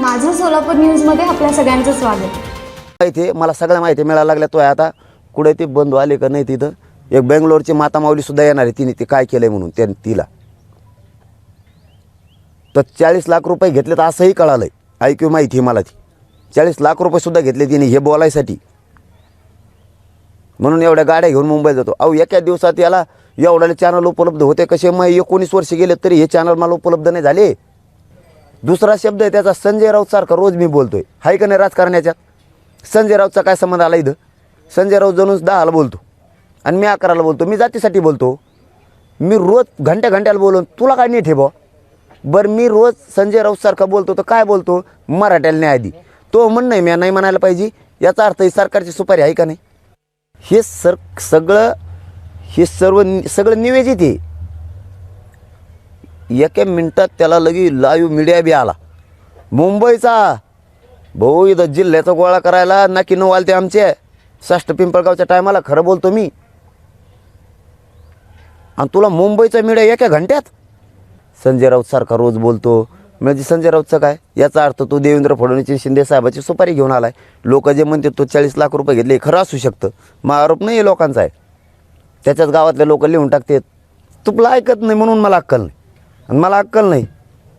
माझं सोलापूर न्यूजमध्ये आपल्या सगळ्यांचं स्वागत. माहिती आहे मला सगळ्या माहिती मिळायला लागल्या तो आहे आता. कुठे ते बंधू आले का नाही तिथं? एक बेंगलोरची माता माऊली सुद्धा येणार आहे तिने ते काय केलंय म्हणून त्या तिला. तर चाळीस लाख रुपये घेतले तर असंही कळालंय. ऐकू माहिती आहे मला ती. चाळीस लाख रुपये सुद्धा घेतले तिने हे बोलायसाठी. म्हणून एवढ्या गाड्या घेऊन मुंबईत जातो. अहो एका दिवसात याला एवढ्याले चॅनल उपलब्ध होते कसे? मग एकोणीस वर्ष गेले तरी हे चॅनल मला उपलब्ध नाही झाले. दुसरा शब्द आहे त्याचा संजय राऊत सारखा रोज मी बोलतोय. हाय का नाही राजकारण्याच्यात संजय राऊतचा काय संबंध आला इथं? संजय राऊत जणून दहाला बोलतो. आणि मी अकराला बोलतो. मी जातीसाठी बोलतो. मी रोज घंट्या घंट्याला बोलून तुला काय नीट हे बा बरं मी रोज संजय राऊत सारखा बोलतो तर काय बोलतो? मराठ्याला न्याय आधी तो म्हणणं आहे मी नाही म्हणायला पाहिजे. याचा अर्थ ही सरकारची सुपारी आहे का नाही? हे सर सगळं हे सर्व सगळं निवेदित आहे. एका मिनटात त्याला लगी लाईव्ह मीडिया बी आला. मुंबईचा भाऊ इथं जिल्ह्याचा गोळा करायला नक्की नऊ आलते आमचे. साष्ट पिंपळगावच्या टायमाला खरं बोलतो मी. आणि तुला मुंबईचा मीडिया एका घंट्यात? संजय राऊत सारखा रोज बोलतो. म्हणजे संजय राऊतचं काय? याचा अर्थ तो देवेंद्र फडणवीस शिंदे साहेबाची सुपारी घेऊन आलाय. लोक जे म्हणते तो चाळीस लाख रुपये घेतले हे खरं असू शकतं. मग आरोप नाही आहे लोकांचा आहे. त्याच्याच गावातले लोक लिहून टाकतात. तुला ऐकत नाही म्हणून मला अक्कल नाही. आणि मला अक्कल नाही.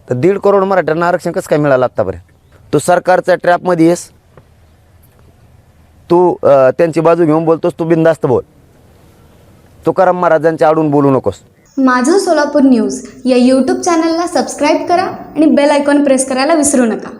तर दीड करोड मराठ्यांना आरक्षण कसं काय मिळालं आत्तापर्यंत तू सरकारच्या ट्रॅपमध्ये येस. तू त्यांची बाजू घेऊन बोलतोस तू बिंदास्त बोल. तुकाराम महाराजांच्या आडून बोलू नकोस. माझं सोलापूर न्यूज या यूट्यूब चॅनलला सबस्क्राईब करा आणि बेल आयकॉन प्रेस करायला विसरू नका.